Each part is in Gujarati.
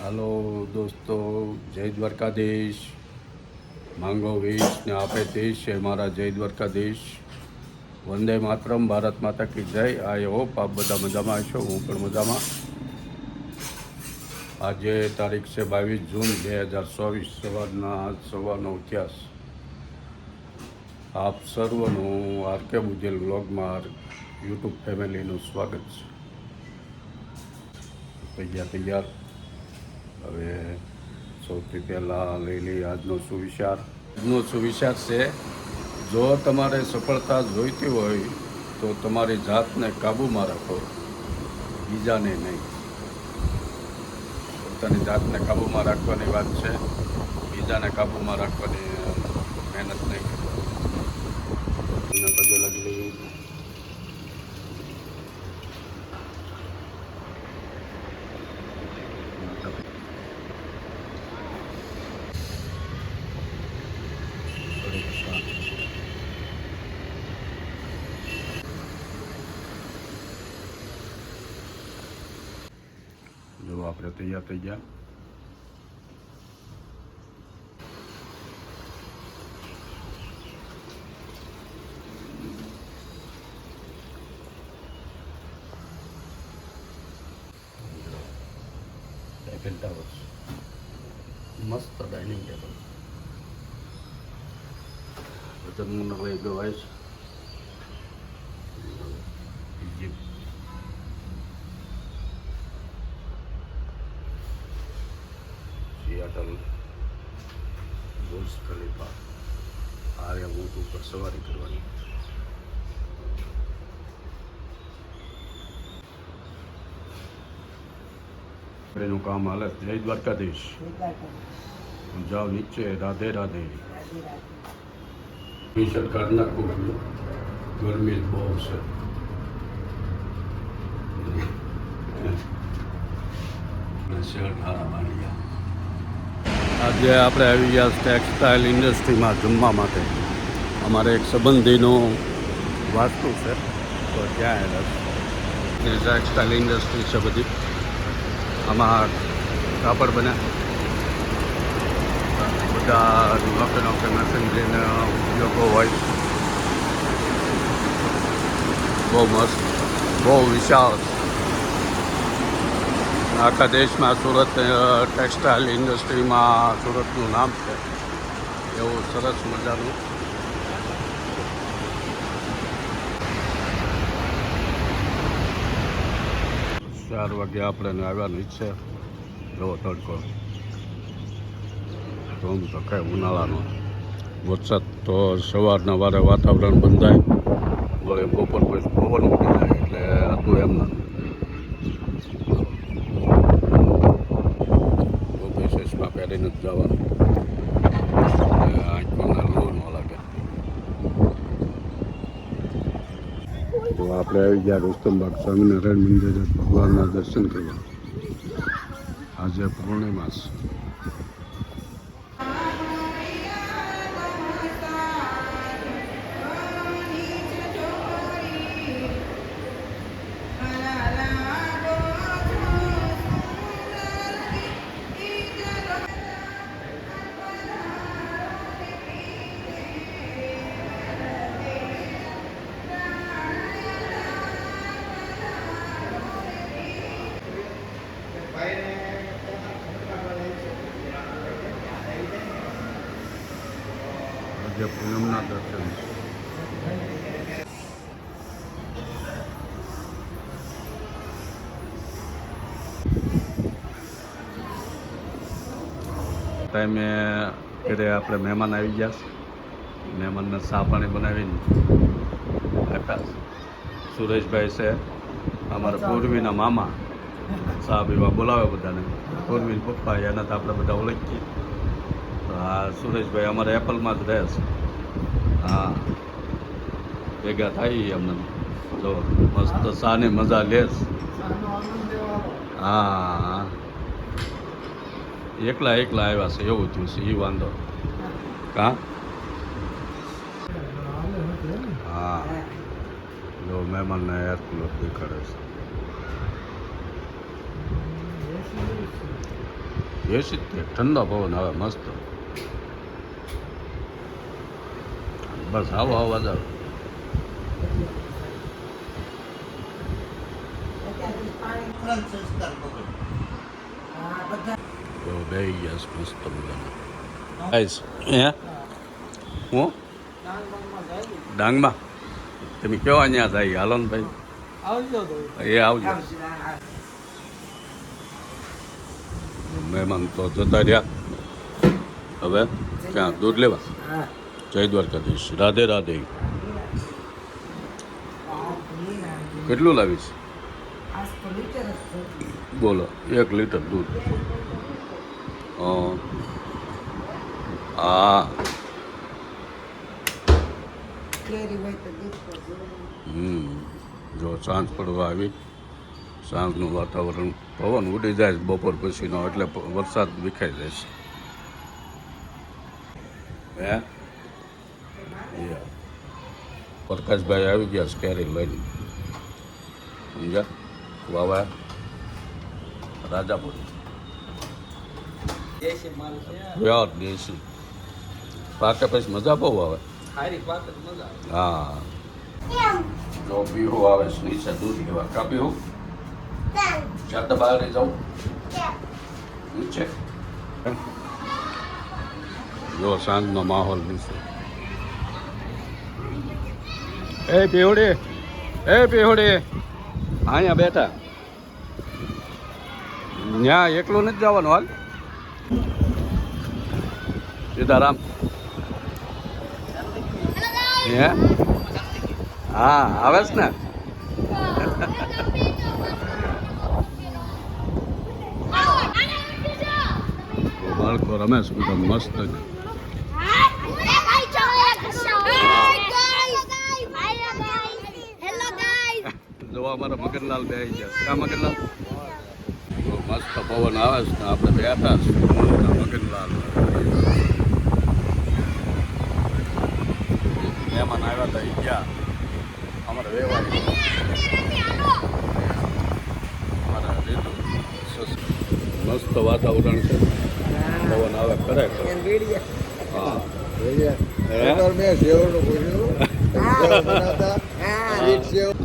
હાલો દોસ્તો, જય દ્વારકાધીશ. માંગો વીસ ને આપે દેશ છે મારા જય દ્વારકાધીશ. વંદે માતરમ, ભારત માતા કી જય. આઈ હોપ આપ બધા મજામાં છો હું પણ મજામાં. આજે તારીખ છે બાવીસ જૂન બે હજાર ચોવીસ, સવારના સવારનો ઇતિહાસ આપ સર્વનું આર કે બુજેલ વ્લોગમાં યુટ્યુબ ફેમિલીનું સ્વાગત છે. તૈયાર તૈયાર. હવે સૌથી પહેલાં લઈ લઈએ આજનો સુવિચાર. આજનો સુવિચાર છે, જો તમારે સફળતા જોઈતી હોય, તો તમારી જાતને કાબૂમાં રાખો, બીજાને નહીં. પોતાની જાતને કાબૂમાં રાખવાની વાત છે, બીજાને કાબૂમાં રાખવાની મહેનત નહીં. એના પગે લાગી જો આપણે તૈયાર થઈ ગયા એફએલ ટાવર્સ મસ્ત ડાઇનિંગ ટેબલ એનું કામ હાલે જય દ્વારકાધીશ જાઓ નીચે રાધે રાધે કાઢ નાખું ગરમી બહુ છે આજે આપણે આવી ગયા ટેક્સટાઇલ ઇન્ડસ્ટ્રીમાં જમવા માટે. અમારે એક સંબંધીનું વાસ્તુ છે તો ત્યાં ટેક્સટાઇલ ઇન્ડસ્ટ્રી છે બધી. આમાં કાપડ બને. બધા નોકે નોકે મશીનરીનો ઉપયોગો હોય. બહુ મસ્ત, બહુ વિશાળ. આખા દેશમાં સુરત ટેક્સટાઇલ ઇન્ડસ્ટ્રીમાં સુરતનું નામ છે. એવું સરસ મજાનું ચાર વાગે આપણે આવ્યા છે એવો તડકો. ધૂમ તો કઈ ઉનાળાનો વરસાદ તો સવારના વારે વાતાવરણ બંધાય. વળે બપોર પછી પવન ઉડી જાય એટલે હતું એમના ઓફિસેસમાં પહેરીને જ જવાનું એટલે આંખોના લો ન લાગે તો આપણે આવી ગયા રુસ્તમબાગ સ્વામિનારાયણ મંદિરે ભગવાનના દર્શન કરવા. આજે પૂર્ણિમા છે. પૂનમના દર્શન ટાઈમે ઘરે આપણે મહેમાન આવી ગયા છે. મહેમાનને સા પાણી બનાવીને આપ્યા સુરેશભાઈ છે અમારા પૂર્વીના મામા. સા પીવા બોલાવે બધાને. પૂર્વી પપ્પા એના તો આપણે બધા ઓળખીએ. આ સુરેશભાઈ અમારે એપલમાં જ રહે છે. હા. ભેગા થાય અમને. જો, મસ્ત સાને મજા લેસ હા. એકલા એકલા આવ્યા છે, એવું થયું છે એ વાંધો. કા? હા. જો, મહેમાનને એર કુલર દેખાડે છે. એસી ઠંડો પવન આવે, મસ્ત. બસ આવો આવો. જ તો બે છે મસ્ત મજાના. આઈસ હે? હું? ડાંગમાં. તમે કેવા અહીંયા થાય? હાલો ને ભાઈ. એ આવજો. મહેમાન તો જતા રહ્યા. હવે ક્યાં? દૂધ લેવા? જય દ્વારકાધીશ. રાધે રાધે. કેટલું લાવીશ? બોલો, એક લીટર દૂધ. આ. હમ, જો સાંજ પડવા આવી, સાંજનું વાતાવરણ, પવન ઉડી જાય બપોર પછીનો, એટલે વરસાદ વિખાઈ જાય છે. હે. પ્રકાશભાઈ આવી ગયા છે કેરી લઈને સમજ્યા? વાવા. રાજાપુર. પ્યોર દેશી. પાકે પછી મજા બહુ આવે. હા. જો પીહુ આવે છે નીચે દૂધ લેવા. કા પીહુ? બહાર જાઉં. નીચે. જો સાંજનો માહોલ નીચે. એ પીહોડી એ પીહોડી અહીંયા બેઠા. ત્યાં એકલું નથી જવાનું હાલ. સીતારામ. હે? હા આવે છે ને? બાળકો રમે છે બધા મસ્ત અમારા મગનલાલ બે આવી ગયા. કા મગનલાલ? તો મસ્ત પવન આવે છે ને આપણે બેઠા છે મગનલાલ? મહેમાન આવ્યા હતા એ ગયા. અમારે વેવા અમારા વ્યવહાર મસ્ત વાતાવરણ છે. પવન આવે કરે હા. હે? મેં સેવનું પૂછ્યું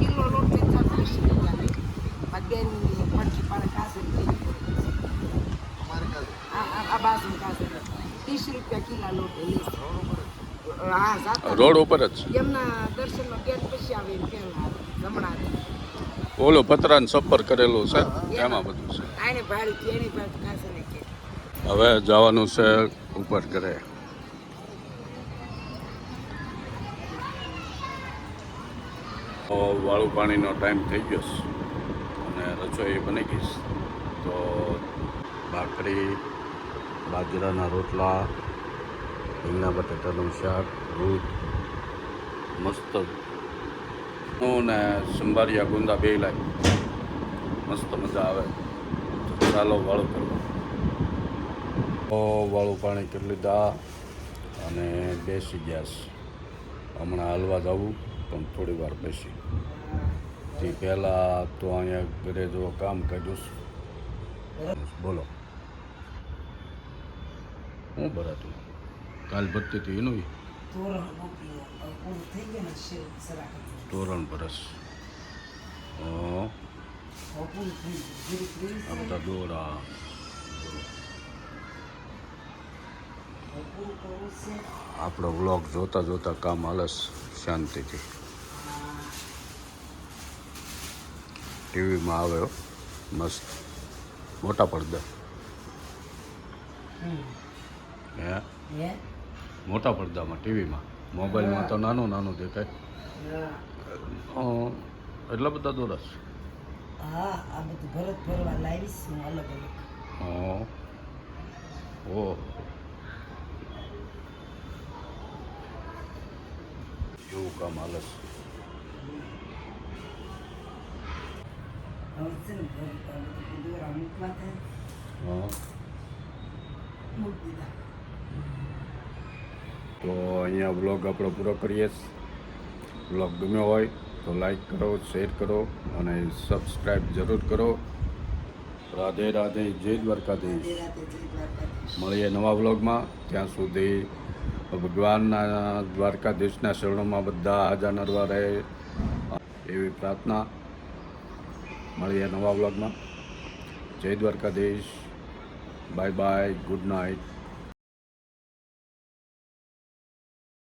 આ બાજુ કાસે ત્રીસ રૂપિયા કિલા લોટ એ રોડ ઉપર જ એમના દર્શનનો ગેટ પછી આવે જમણા ઓલો પતરાને સફર કરેલું છે એમાં બધું છે. હવે જવાનું છે ઉપર ઘરે. વાળું પાણીનો ટાઈમ થઈ ગયો છે. અને રસોઈ બની ગઈ તો ભાખરી બાજરાના રોટલા, રીંગણા બટાટાનું શાક, દૂધ, મસ્ત. ને સંભારિયા ગુંદા બે લાય. મસ્ત મજા આવે. ચાલો, વાળું કરવું વાળું પાણી કરી લીધા અને બેસી ગયા હમણાં હલવા જવું, પણ થોડી વાર બેસી. તે પહેલાં તો અહીંયા ઘરે જો કામ કાઢ્યું છે. બોલો. હું ભરાતું કાલ ભરતી હતી એનું તોરણ ભરસ. આ બધા દોરા. આપણો વ્લોગ જોતા જોતા કામ આલસ શાંતિથી. ટીવીમાં આવ્યો મસ્ત. મોટા પડદા. હે? મોટા પડદામાં ટીવીમાં. મોબાઈલમાં તો નાનું નાનું દેખાય. એટલા બધા દોરસ? હા આ બધું ભરત ભરવા લાવીશ હું અલગ અલગ. ઓ એવું કામ હાલે છે? હા. મૂકી દીધા તો અહીંયા બ્લોગ આપણો પૂરો કરીએ બ્લોગ ગમ્યો હોય તો લાઈક કરો શેર કરો અને સબસ્ક્રાઈબ જરૂર કરો. રાધે રાધે, જય દ્વારકાધીશ. મળીએ નવા બ્લોગમાં ત્યાં સુધી ભગવાનના દ્વારકાધીશના શરણોમાં બધા હાજર નરવા રહે એવી પ્રાર્થના. મળીએ નવા બ્લોગમાં જય Dwarkadhish. Bye bye good night